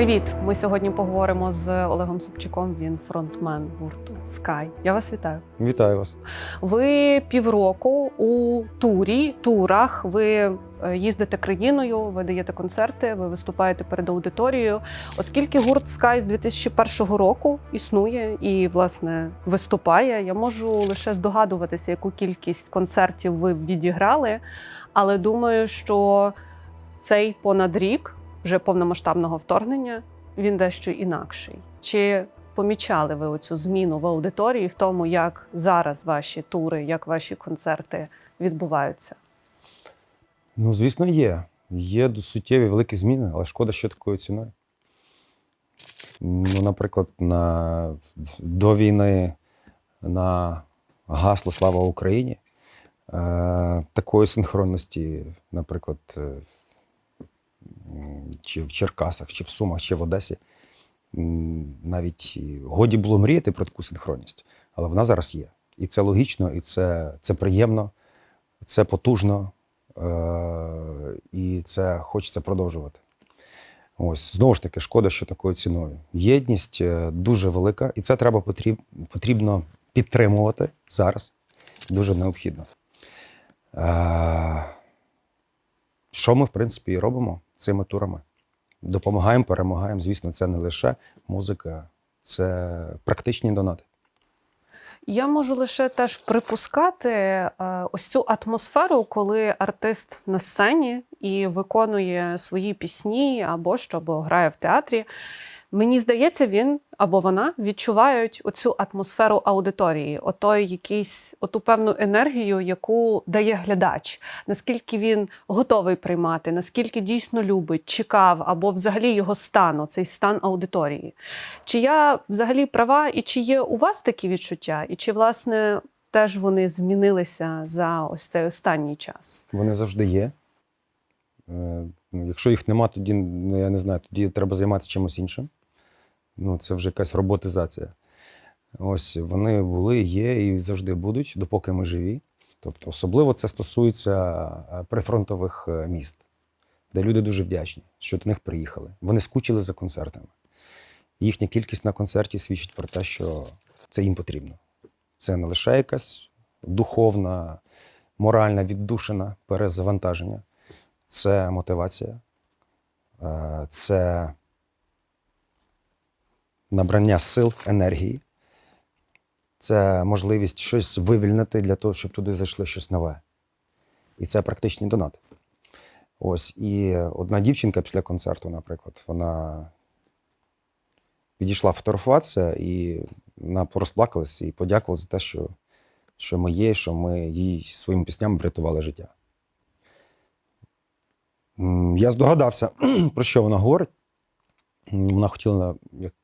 Привіт! Ми сьогодні поговоримо з Олегом Собчуком. Він фронтмен гурту Sky. Я вас вітаю. Вітаю вас. Ви півроку у турі, турах. Ви е, їздите країною, ви даєте концерти, ви виступаєте перед аудиторією. Оскільки гурт Sky з 2001 року існує і власне виступає, я можу лише здогадуватися, яку кількість концертів ви відіграли. Але думаю, що цей понад рік вже повномасштабного вторгнення він дещо інакший. Чи помічали ви оцю зміну в аудиторії в тому, як зараз ваші тури, як ваші концерти відбуваються? Ну, звісно, є. Є суттєві великі зміни, але шкода, що такою ціною. Ну, наприклад, на, до війни на гасло Слава Україні. Е, такої синхронності, наприклад, е, чи в Черкасах, чи в Сумах, чи в Одесі. Навіть годі було мріяти про таку синхронність, але вона зараз є. І це логічно, і це, це приємно, це потужно, е, і це хочеться продовжувати. Ось знову ж таки, шкода, що такою ціною. Єдність е, дуже велика, і це треба потріб, потрібно підтримувати зараз. Дуже необхідно. Е, що ми, в принципі, і робимо цими турами? Допомагаємо, перемагаємо. Звісно, це не лише музика, це практичні донати. Я можу лише теж припускати е, ось цю атмосферу, коли артист на сцені і виконує свої пісні або що, або грає в театрі. Мені здається, він або вона відчувають оцю атмосферу аудиторії, отой якийсь, оту певну енергію, яку дає глядач, наскільки він готовий приймати, наскільки дійсно любить, чекав, або взагалі його стан, цей стан аудиторії. Чи я взагалі права, і чи є у вас такі відчуття, і чи власне теж вони змінилися за ось цей останній час? Вони завжди є. Е, ну, Якщо їх нема, тоді ну, я не знаю, тоді треба займатися чимось іншим. Ну, це вже якась роботизація. Ось вони були, є і завжди будуть, допоки ми живі. Тобто, особливо це стосується е, прифронтових е, міст, де люди дуже вдячні, що до них приїхали. Вони скучили за концертами. Їхня кількість на концерті свідчить про те, що це їм потрібно. Це не лише якась духовна, моральна віддушина, перезавантаження. Це мотивація, е, це набрання сил, енергії, це можливість щось вивільнити для того, щоб туди зайшло щось нове. І це практичні донати. Ось і одна дівчинка після концерту, наприклад, вона підійшла фотографуватися, і вона порозплакалась і подякувала за те, що, що ми є, що ми їй своїми піснями врятували життя. Я здогадався, про що вона говорить. Вона хотіла як-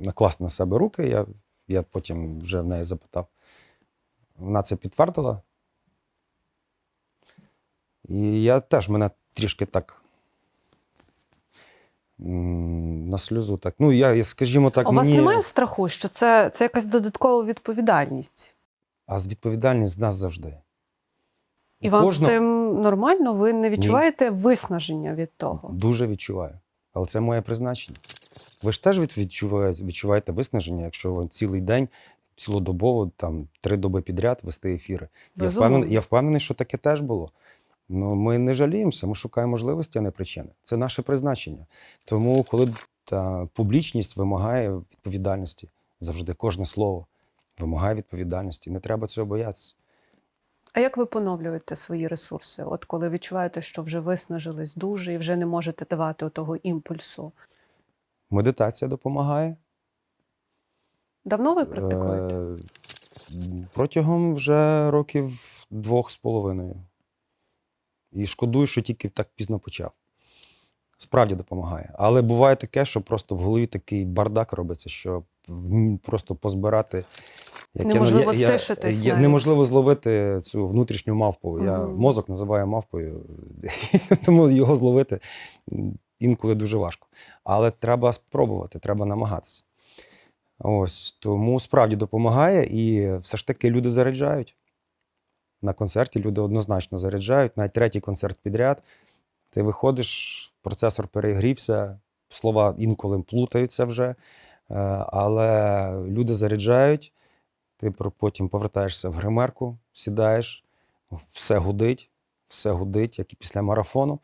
накласти на себе руки. Я, я потім вже в неї запитав. Вона це підтвердила. І я теж мене трішки так. На сльозу так. Ну, я, скажімо так, У вас немає страху, що це, це якась додаткова відповідальність? А з відповідальність з нас завжди. І вам Кожна- з цим нормально? Ви не відчуваєте виснаження від того? Дуже відчуваю. Але це моє призначення. Ви ж теж відчуваєте, відчуваєте виснаження, якщо ви цілий день, цілодобово, там, три доби підряд вести ефіри. Я впевнений, я впевнений, що таке теж було. Ну, ми не жаліємося, ми шукаємо можливості, а не причини. Це наше призначення. Тому, коли та публічність вимагає відповідальності, завжди кожне слово вимагає відповідальності. Не треба цього боятися. А як ви поновлюєте свої ресурси? От коли відчуваєте, що вже виснажились дуже і вже не можете давати того імпульсу? Медитація допомагає. Давно ви практикуєте? Е, Протягом вже років двох з половиною. І шкодую, що тільки так пізно почав. Справді допомагає. Але буває таке, що просто в голові такий бардак робиться, що просто позбирати. яке- Неможливо я- я- стишитись я- навіть. Неможливо зловити цю внутрішню мавпу. Я мозок називаю мавпою, тому його зловити інколи дуже важко. Але треба спробувати, треба намагатися. Ось тому справді допомагає, і все ж таки люди заряджають. На концерті люди однозначно заряджають. Навіть третій концерт підряд. Ти виходиш, процесор перегрівся, слова інколи плутаються вже, е, але люди заряджають, ти потім повертаєшся в гримерку, сідаєш, все гудить, все гудить, як і після марафону.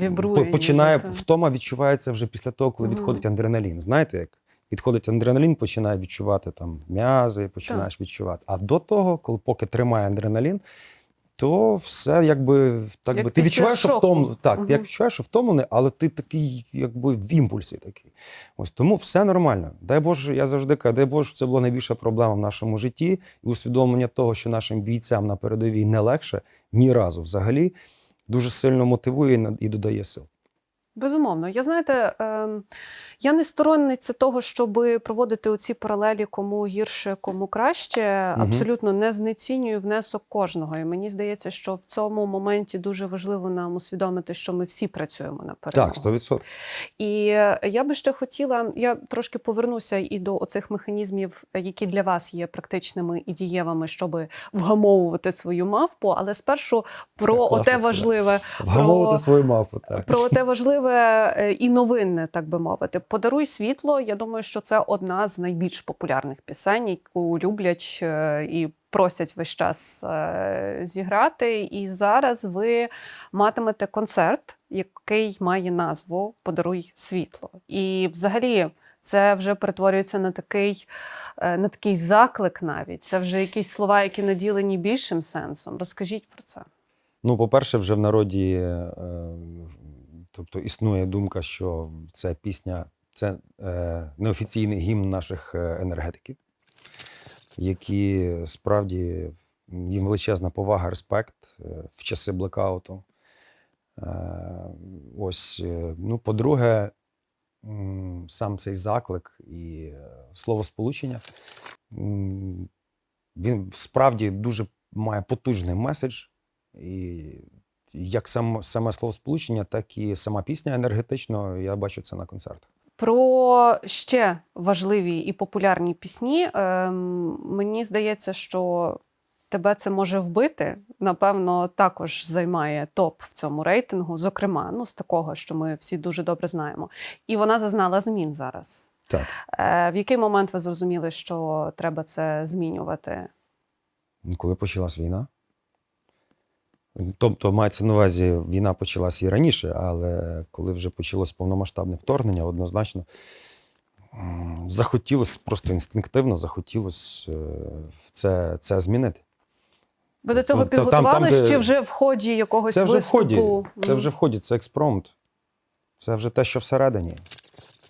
Вібрує Починає ніби, втома відчувається вже після того, коли Мгм. відходить адреналін. Знаєте, як відходить адреналін, починає відчувати там м'язи, починаєш відчувати. А до того, коли поки тримає адреналін, то все якби так Як би ти відчуваєш, що шоку. втом, так, ти як відчуваєш, що втомлений, але ти такий, якби в імпульсі такий. Ось тому все нормально. Дай Боже, я завжди кажу, дай Боже, це була найбільша проблема в нашому житті, і усвідомлення того, що нашим бійцям на передовій не легше ні разу взагалі, дуже сильно мотивує і додає сил. Безумовно, я знаєте, ем, я не сторонниця того, щоб проводити оці паралелі, кому гірше, кому краще. Мгм. Абсолютно не знецінюю внесок кожного. І мені здається, що в цьому моменті дуже важливо нам усвідомити, що ми всі працюємо на перемогу. Так, 100%. І я би ще хотіла, я трошки повернуся і до оцих механізмів, які для вас є практичними і дієвими, щоб вгамовувати свою мавпу. Але спершу про Класно оте важливе, Вгамовувати Про- свою мапу. Так. про те важливе е, і новинне, так би мовити. Подаруй світло. Я думаю, що це одна з найбільш популярних пісень, яку люблять е, і просять весь час е, зіграти. І зараз ви матимете концерт, який має назву Подаруй світло. І взагалі. Це вже перетворюється на такий, на такий заклик навіть. Це вже якісь слова, які наділені більшим сенсом. Розкажіть про це. Ну, по-перше, вже в народі тобто існує думка, що ця пісня це е, неофіційний гімн наших е, енергетиків, які справді їм величезна повага, респект е, в часи блекауту. Е, ось, е, ну, по-друге, сам цей заклик і е, словосполучення, він справді дуже має потужний меседж. І як сам, саме словосполучення, так і сама пісня енергетично, я бачу це на концертах. Про ще важливі і популярні пісні. Ем, мені здається, що тебе це може вбити. Напевно, також займає топ в цьому рейтингу, зокрема, ну з такого, що ми всі дуже добре знаємо. І вона зазнала змін зараз. Так. Е, в який момент ви зрозуміли, що треба це змінювати? Коли почалась війна. Тобто, мається на увазі, війна почалася і раніше, але коли вже почалось повномасштабне вторгнення, однозначно захотілося, просто інстинктивно захотілося це, це змінити. Ви до цього де- чи вже в ході якогось Це вже в ході. Це вже в ході, це експромт. Це вже те, що всередині.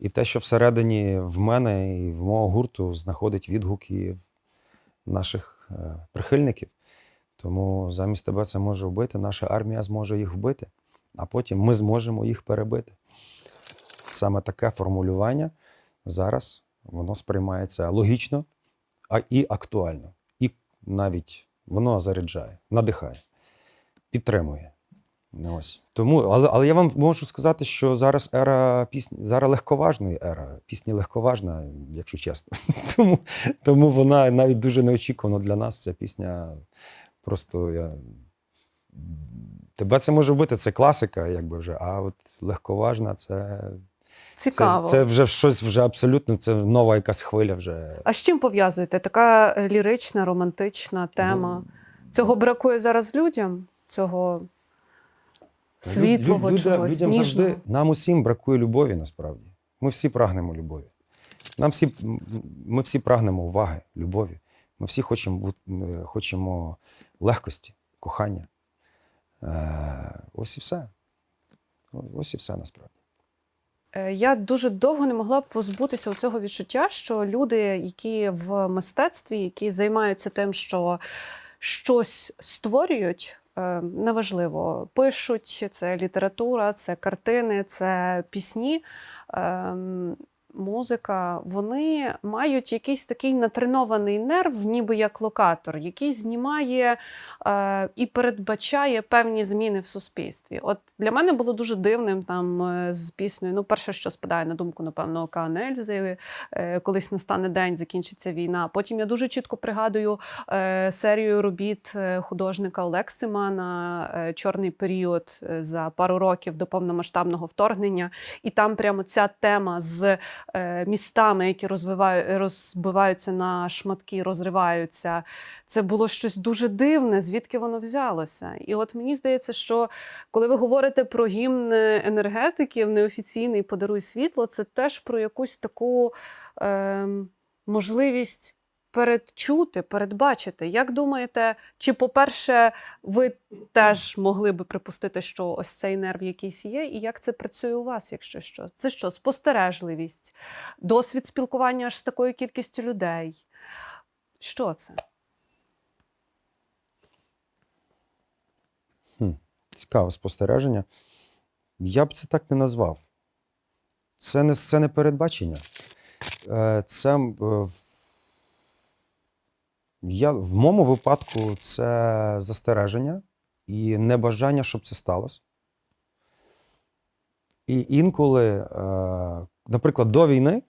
І те, що всередині в мене і в мого гурту знаходить відгуки наших е, прихильників. Тому замість тебе це може вбити, наша армія зможе їх вбити, а потім ми зможемо їх перебити. Саме таке формулювання зараз воно сприймається логічно а і актуально. І навіть воно заряджає, надихає, підтримує. Ось. Тому, але, але я вам можу сказати, що зараз ера пісні, зараз легковажної ера, пісні легковажна, якщо чесно. тому, тому вона навіть дуже неочікувано для нас. Ця пісня просто я. Тебе це може бути, це класика, якби вже, а от легковажна це, це, цікаво. це вже щось вже абсолютно, це нова якась хвиля вже. А з чим пов'язуєте? Така лірична, романтична тема. Цього бракує зараз людям, цього світлого Лю- люд- чогось, людям ніжного. завжди нам усім бракує любові насправді. Ми всі прагнемо любові. Нам всі, ми всі прагнемо уваги, любові. Ми всі хочемо, е, хочемо легкості, кохання. Е, ось і все. Ось і все насправді. Е, Я дуже довго не могла позбутися цього відчуття, що люди, які в мистецтві, які займаються тим, що щось створюють, е, неважливо, пишуть, це література, це картини, це пісні. Музика, вони мають якийсь такий натренований нерв, ніби як локатор, який знімає е, і передбачає певні зміни в суспільстві. От для мене було дуже дивним там е, з піснею. Ну, перше, що спадає на думку, напевно, Океан Ельзи, е, колись настане день, закінчиться війна. Потім я дуже чітко пригадую е, серію робіт е, художника Олексимана е, Чорний період е, за пару років до повномасштабного вторгнення. І там прямо ця тема з містами, які розвиваю, розбиваються на шматки, розриваються. Це було щось дуже дивне, звідки воно взялося. І от мені здається, що коли ви говорите про гімн енергетиків, неофіційний подаруй світло, це теж про якусь таку е, можливість. Передчути, передбачити. Як думаєте, чи, по-перше, ви теж могли би припустити, що ось цей нерв якийсь є, і як це працює у вас, якщо що? Це що? Спостережливість, досвід спілкування аж з такою кількістю людей. Що це? Цікаве спостереження. Я б це так не назвав. Це не, це не передбачення. Е, Це е, я, в моєму випадку це застереження і небажання, щоб це сталося. І інколи, е, наприклад, до війни е,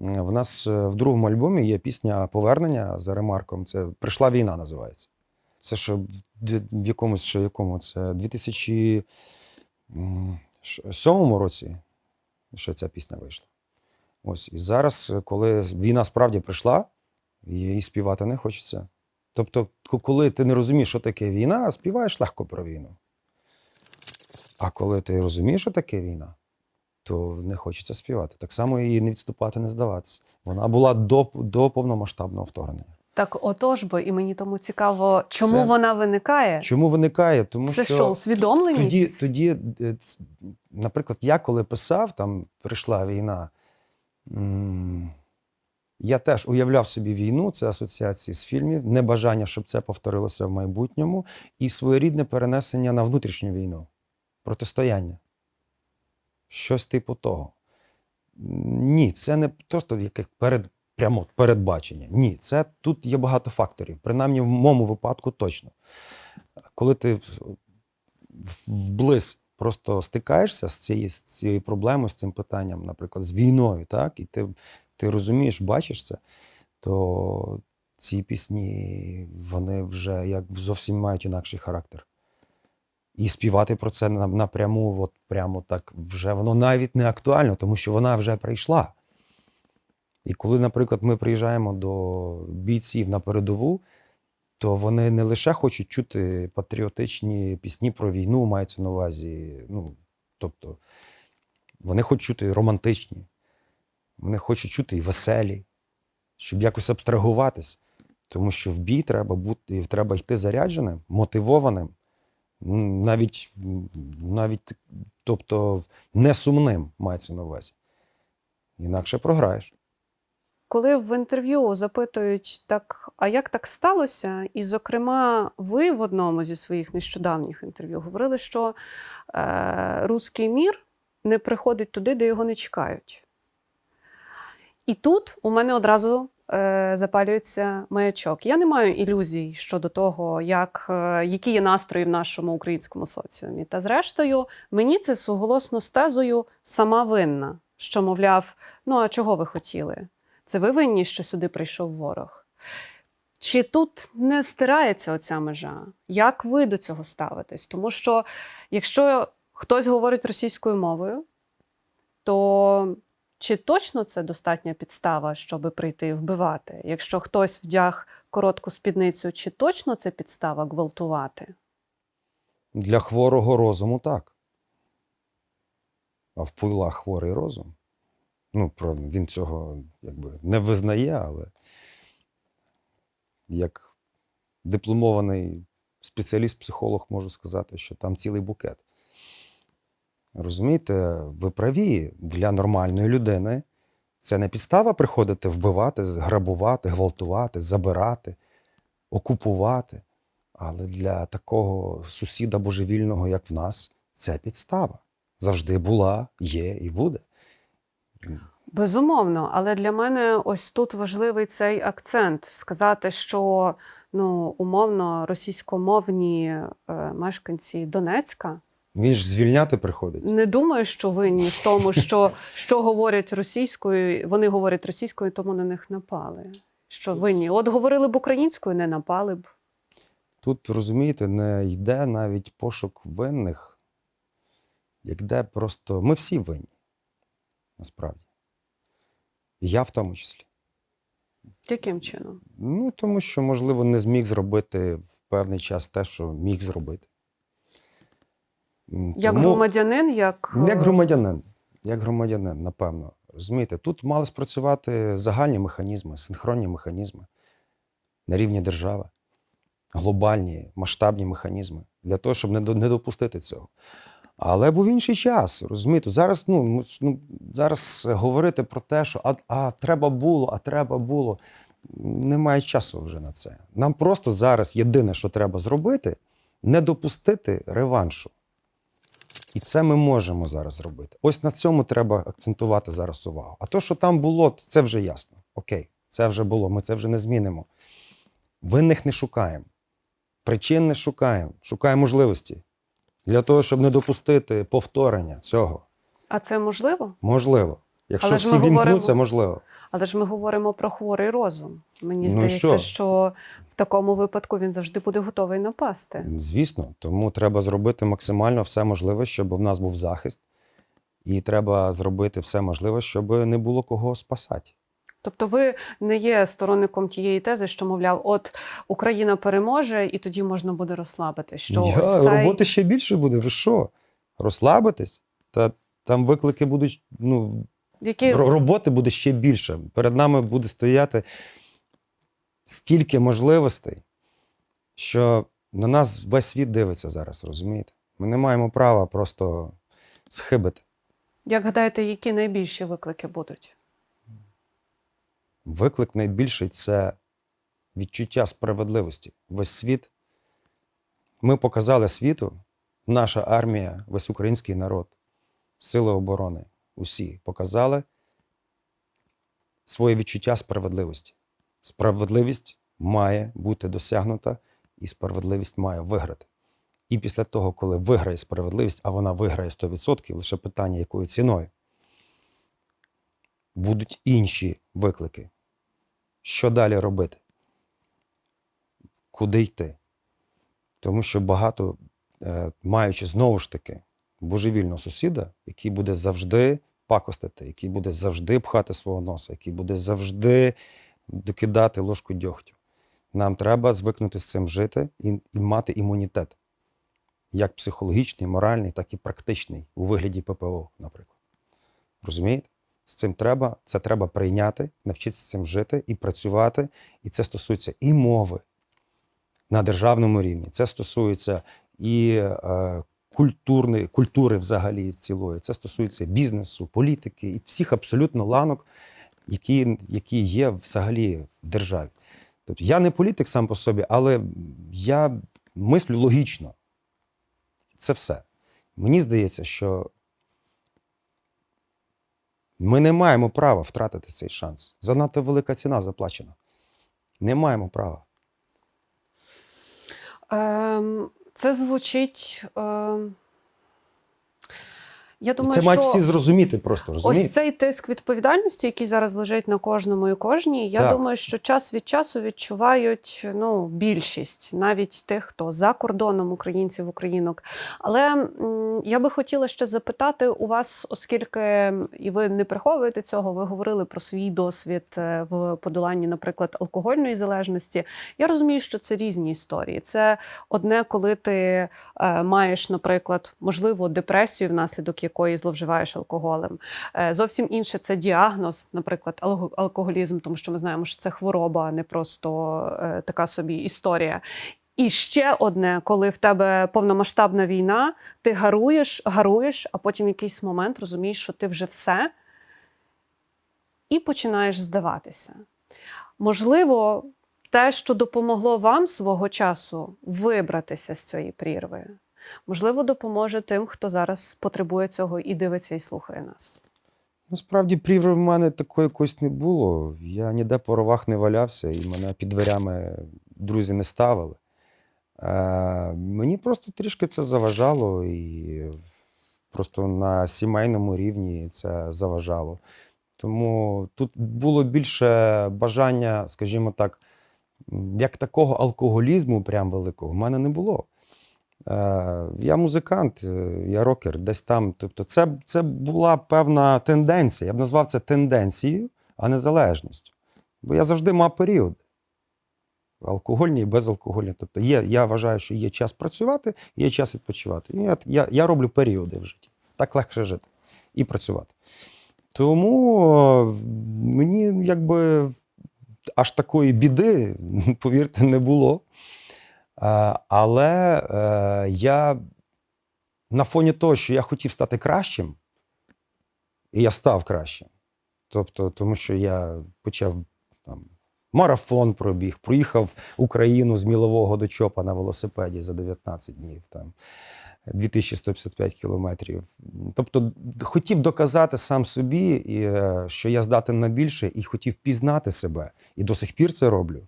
в нас е, в другому альбомі є пісня Повернення за ремарком. Це Прийшла війна називається. Це що в якомусь ще якому це 2007 році, що ця пісня вийшла. Ось і зараз, коли війна справді прийшла, її співати не хочеться. Тобто, коли ти не розумієш, що таке війна, співаєш легко про війну. А коли ти розумієш, що таке війна, то не хочеться співати. Так само і не відступати, не здаватися. Вона була до, до повномасштабного вторгнення. Так, отож бо, і мені тому цікаво, чому Це- вона виникає? Чому виникає? Тому це що, що, усвідомленість? тоді, тоді, е, наприклад, я коли писав, там прийшла війна. Я теж уявляв собі війну, це асоціації з фільмів, небажання, щоб це повторилося в майбутньому, і своєрідне перенесення на внутрішню війну, протистояння. Щось типу того. Ні, це не просто яких перед, прямо передбачення. Ні, це тут є багато факторів. Принаймні, в моєму випадку точно. Коли ти вблизь просто стикаєшся з цією, з цією проблемою, з цим питанням, наприклад, з війною, так, і ти, ти розумієш, бачиш це, то ці пісні вони вже як зовсім мають інакший характер. І співати про це напряму, от прямо так, вже воно навіть не актуально, тому що вона вже прийшла. І коли, наприклад, ми приїжджаємо до бійців на передову, то вони не лише хочуть чути патріотичні пісні про війну, мається на увазі. Ну, тобто, вони хочуть чути романтичні, вони хочуть чути і веселі, щоб якось абстрагуватись. Тому що в бій треба бути, треба йти зарядженим, мотивованим, навіть, навіть тобто, не сумним мається на увазі. Інакше програєш. Коли в інтерв'ю запитують так, а як так сталося? І, зокрема, ви в одному зі своїх нещодавніх інтерв'ю говорили, що е, руський мір не приходить туди, де його не чекають. І тут у мене одразу е, запалюється маячок. Я не маю ілюзій щодо того, як, е, які є настрої в нашому українському соціумі. Та зрештою, мені це суголосно з тезою сама винна, що, мовляв, ну а чого ви хотіли? Це ви винні, що сюди прийшов ворог. Чи тут не стирається оця межа? Як ви до цього ставитесь? Тому що якщо хтось говорить російською мовою, то чи точно це достатня підстава, щоб прийти і вбивати? Якщо хтось вдяг коротку спідницю, чи точно це підстава гвалтувати? Для хворого розуму так. А в Пуйла хворий розум. Ну, він цього якби не визнає, але як дипломований спеціаліст-психолог можу сказати, що там цілий букет. Розумієте, ви праві для нормальної людини це не підстава приходити вбивати, грабувати, гвалтувати, забирати, окупувати. Але для такого сусіда божевільного, як в нас, це підстава. Завжди була, є і буде. Безумовно, але для мене ось тут важливий цей акцент сказати, що ну умовно російськомовні е, мешканці Донецька Він ж звільняти приходить. не думаю, що винні в тому, що, що говорять російською, вони говорять російською, тому на них напали. Що винні? От говорили б українською, не напали б. Тут, розумієте, не йде навіть пошук винних, як де просто ми всі винні, насправді. І я в тому числі. Яким чином? Ну, тому що, можливо, не зміг зробити в певний час те, що міг зробити. Як тому- громадянин, як, Як е, громадянин, як громадянин, напевно. Розумієте, тут мали спрацювати загальні механізми, синхронні механізми на рівні держави, глобальні, масштабні механізми для того, щоб не, не допустити цього. Але був інший час, розумієте? Зараз, ну, ну, зараз говорити про те, що а, а треба було, а треба було. Немає часу вже на це. Нам просто зараз єдине, що треба зробити, не допустити реваншу. І це ми можемо зараз зробити. Ось на цьому треба акцентувати зараз увагу. А то, що там було, це вже ясно. Окей, це вже було, ми це вже не змінимо. Винних не шукаємо, причин не шукаємо, шукаємо можливості для того, щоб не допустити повторення цього. А це можливо? Можливо. Якщо Але всі ми говоримо- вімкнуться, можливо. Але ж ми говоримо про хворий розум. Мені Ну, здається, що? що в такому випадку він завжди буде готовий напасти. Звісно, тому треба зробити максимально все можливе, щоб в нас був захист, і треба зробити все можливе, щоб не було кого спасати. Тобто, ви не є сторонником тієї тези, що мовляв, от Україна переможе, і тоді можна буде розслабити. Що Я, ось цей... Роботи ще більше буде. Ви що? Розслабитись? Та там виклики будуть. Ну, які роботи буде ще більше. Перед нами буде стояти стільки можливостей, що на нас весь світ дивиться зараз, розумієте? Ми не маємо права просто схибити. як гадаєте, які найбільші виклики будуть? Виклик найбільший це відчуття справедливості. Весь світ. Ми показали світу, наша армія, весь український народ, сили оборони, усі показали своє відчуття справедливості. Справедливість має бути досягнута, і справедливість має виграти. І після того, коли виграє справедливість, а вона виграє 100%, лише питання, якою ціною, будуть інші виклики. Що далі робити? Куди йти? Тому що багато, е, маючи знову ж таки божевільного сусіда, який буде завжди пакостити, який буде завжди пхати свого носа, який буде завжди докидати ложку дьогтю. Нам треба звикнути з цим жити і, і мати імунітет, як психологічний, моральний, так і практичний у вигляді ППО, наприклад. Розумієте? З цим треба, це треба прийняти, навчитися з цим жити і працювати. І це стосується і мови на державному рівні, це стосується і е, культурної, культури взагалі цілої, це стосується бізнесу, політики і всіх абсолютно ланок, які, які є взагалі в державі. Тобто я не політик сам по собі, але я мислю логічно. Це все. Мені здається, що ми не маємо права втратити цей шанс. Занадто велика ціна заплачена. Не маємо права. Ем, це звучить. Ем... Я думаю, це що... мають всі зрозуміти просто, розумієте? Ось цей тиск відповідальності, який зараз лежить на кожному і кожній. Я Так. думаю, що час від часу відчувають ну, більшість, навіть тих, хто за кордоном українців, українок. Але я би хотіла ще запитати у вас, оскільки і ви не приховуєте цього, ви говорили про свій досвід е, в подоланні, наприклад, алкогольної залежності. Я розумію, що це різні історії. Це одне, коли ти е, маєш, наприклад, можливо, депресію, внаслідок якої зловживаєш алкоголем. Е, Зовсім інше це діагноз, наприклад, алкоголізм, тому що ми знаємо, що це хвороба, а не просто е, така собі історія. І ще одне, коли в тебе повномасштабна війна, ти гаруєш, гаруєш, а потім в якийсь момент розумієш, що ти вже все, і починаєш здаватися. Можливо, те, що допомогло вам свого часу вибратися з цієї прірви, можливо, допоможе тим, хто зараз потребує цього і дивиться, і слухає нас. Насправді прірви в мене такої якось не було. Я ніде по ровах не валявся, і мене під дверями друзі не ставили. Е, мені просто трішки це заважало, і просто на сімейному рівні це заважало. Тому тут було більше бажання, скажімо так, як такого алкоголізму прям великого в мене не було. Е, Я музикант, е, я рокер, десь там. Тобто, це, це була певна тенденція. Я б назвав це тенденцією, а не залежністю. Бо я завжди мав періоди. Алкогольні і безалкогольні. Тобто є, я вважаю, що є час працювати, є час відпочивати. Я, я, я роблю періоди в житті. Так легше жити і працювати. Тому мені якби аж такої біди, повірте, не було. Е, Але е, я на фоні того, що я хотів стати кращим, і я став кращим. Тобто, тому що я почав там, марафон пробіг, проїхав Україну з Мілового до Чопа на велосипеді за 19 днів. Там. 2155 кілометрів. Тобто хотів доказати сам собі, е, що я здатен на більше, і хотів пізнати себе. І до сих пір це роблю.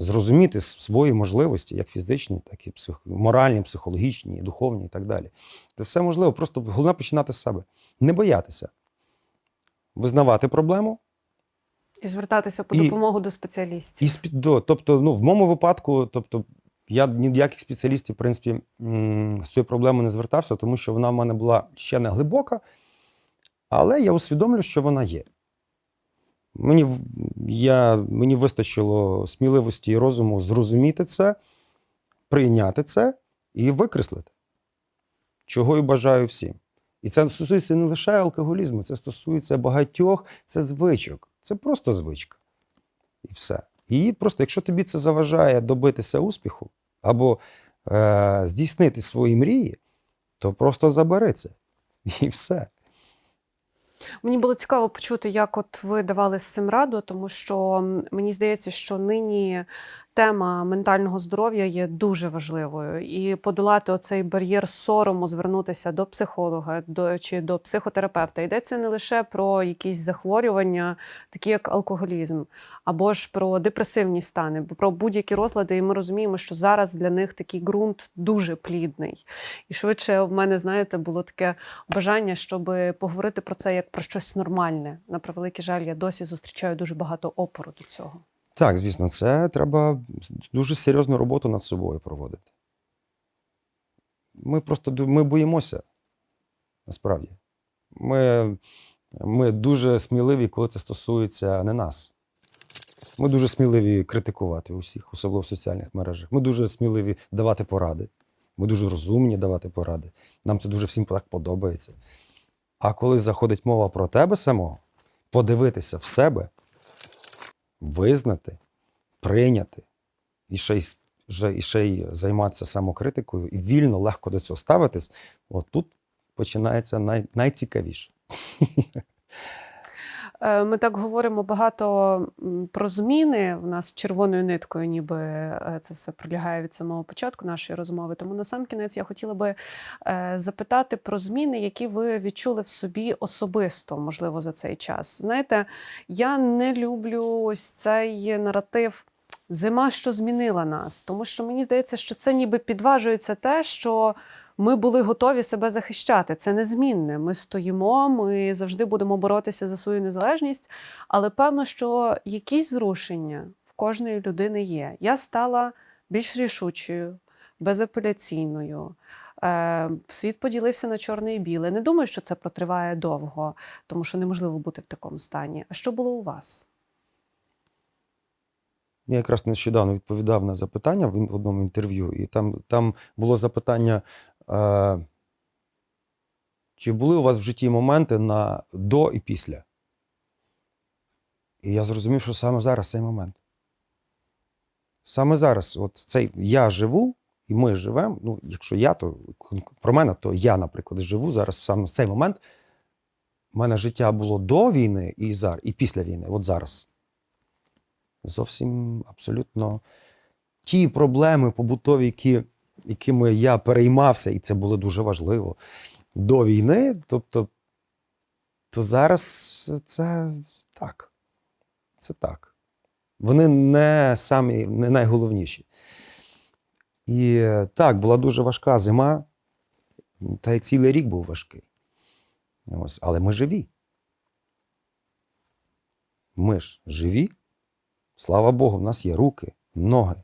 Зрозуміти свої можливості, як фізичні, так і псих... моральні, психологічні, духовні і так далі. Це все можливо. Просто головне починати з себе. Не боятися. Визнавати проблему, І звертатися по І- допомогу до спеціалістів. і до. Тобто, ну, в моєму випадку, тобто, я ніяких спеціалістів, в принципі, з цією проблемою не звертався, тому що вона в мене була ще не глибока, але я усвідомлюю, що вона є. Мені, я, мені вистачило сміливості і розуму зрозуміти це, прийняти це і викреслити, чого і бажаю всім. І це стосується не лише алкоголізму, це стосується багатьох, це звичок. Це просто звичка. І все. І просто, якщо тобі це заважає добитися успіху або е, здійснити свої мрії, то просто забери це. І все. Мені було цікаво почути, як от ви давали з цим раду, тому що мені здається, що нині тема ментального здоров'я є дуже важливою, і подолати оцей бар'єр сорому, звернутися до психолога до чи до психотерапевта. Йдеться не лише про якісь захворювання, такі як алкоголізм, або ж про депресивні стани, про будь-які розлади. І ми розуміємо, що зараз для них такий ґрунт дуже плідний. І швидше в мене, знаєте, було таке бажання, щоб поговорити про це як про щось нормальне. На превеликий жаль, я досі зустрічаю дуже багато опору до цього. Так, звісно, це треба дуже серйозну роботу над собою проводити. Ми просто ми боїмося, насправді. Ми, ми дуже сміливі, коли це стосується не нас. Ми дуже сміливі критикувати усіх, особливо в соціальних мережах. Ми дуже сміливі давати поради. Ми дуже розумні давати поради. Нам це дуже всім так подобається. А коли заходить мова про тебе самого, подивитися в себе, визнати, прийняти і ще й, і ще й займатися самокритикою і вільно, легко до цього ставитись, от тут починається най, найцікавіше. Е, Ми так говоримо багато про зміни. У нас червоною ниткою, ніби е, це все пролягає від самого початку нашої розмови. Тому на сам кінець я хотіла би е, запитати про зміни, які ви відчули в собі особисто, можливо, за цей час. Знаєте, я не люблю ось цей наратив. Зима, що змінила нас, тому що мені здається, що це ніби підважується те, що ми були готові себе захищати. Це незмінне. Ми стоїмо, ми завжди будемо боротися за свою незалежність. Але певно, що якісь зрушення в кожної людини є. Я стала більш рішучою, безапеляційною. Е, Світ поділився на чорне і біле. Не думаю, що це протриває довго, тому що неможливо бути в такому стані. А що було у вас? Я якраз нещодавно відповідав на запитання в одному інтерв'ю, і там, там було запитання: чи були у вас в житті моменти на до і після? І я зрозумів, що саме зараз цей момент. Саме зараз, от цей я живу, і ми живемо. Ну, якщо я, то про мене, то я, наприклад, живу зараз саме в цей момент. У мене життя було до війни і зараз, і після війни, от зараз. Зовсім абсолютно ті проблеми побутові, які, якими я переймався, і це було дуже важливо до війни. Тобто то зараз це так. Це так. Вони не самі, не найголовніші. І так, була дуже важка зима, та й цілий рік був важкий. Ось, але ми живі. Ми ж живі. Слава Богу, в нас є руки, ноги.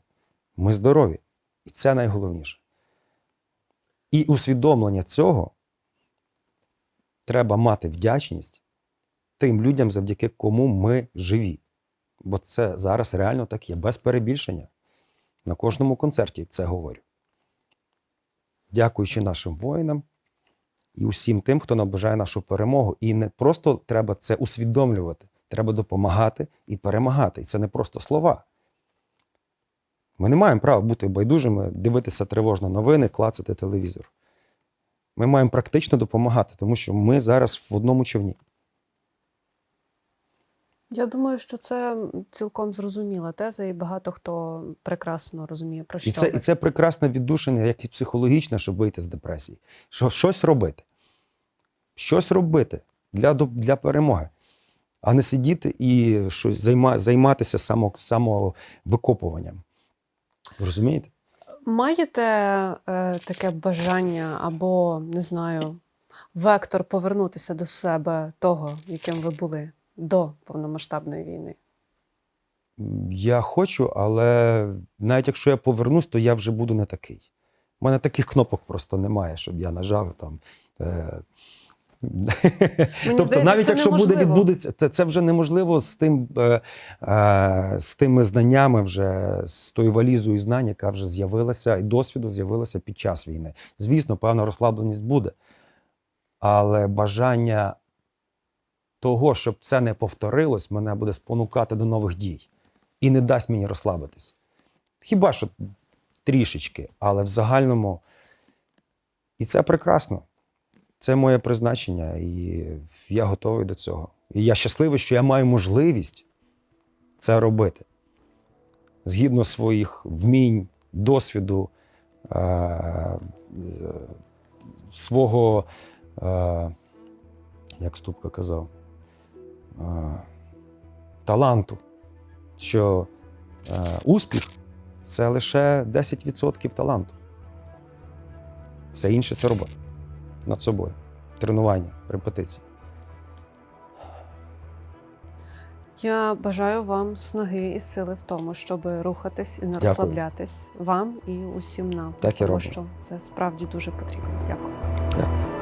Ми здорові. І це найголовніше. І усвідомлення цього треба мати вдячність тим людям, завдяки кому ми живі. Бо це зараз реально так є, без перебільшення. На кожному концерті це говорю. Дякуючи нашим воїнам і усім тим, хто наближає нашу перемогу. І не просто треба це усвідомлювати, треба допомагати і перемагати. І це не просто слова. Ми не маємо права бути байдужими, дивитися тривожно новини, клацати телевізор. Ми маємо практично допомагати, тому що ми зараз в одному човні. Я думаю, що це цілком зрозуміла теза, і багато хто прекрасно розуміє про що І це, ви. і це прекрасне віддушення, як і психологічне, щоб вийти з депресії. Що, щось робити. Щось робити для, для перемоги. А не сидіти і щось займа, займатися само, самовикопуванням. Розумієте? Маєте е, таке бажання або, не знаю, вектор повернутися до себе того, яким ви були до повномасштабної війни? Я хочу, але навіть якщо я повернусь, то я вже буду не такий. У мене таких кнопок просто немає, щоб я нажав там. Е... тобто, здається, навіть якщо буде відбудеться, це, це вже неможливо з тим е, е, з тими знаннями, вже з тою валізою знань, яка вже з'явилася, і досвіду з'явилася під час війни. Звісно, певна розслабленість буде. Але бажання того, щоб це не повторилось, мене буде спонукати до нових дій і не дасть мені розслабитись. Хіба що трішечки, але в загальному. І це прекрасно. Це моє призначення, і я готовий до цього. І я щасливий, що я маю можливість це робити. Згідно своїх вмінь, досвіду, е- свого, е- як Ступка казав, е- таланту, що успіх це лише 10% таланту. Все інше це робота над собою. Тренування, репетиції. Я бажаю вам снаги і сили в тому, щоб рухатись і не Дякую. розслаблятись вам і усім нам, Так і тому робимо. що це справді дуже потрібно. Дякую. Дякую.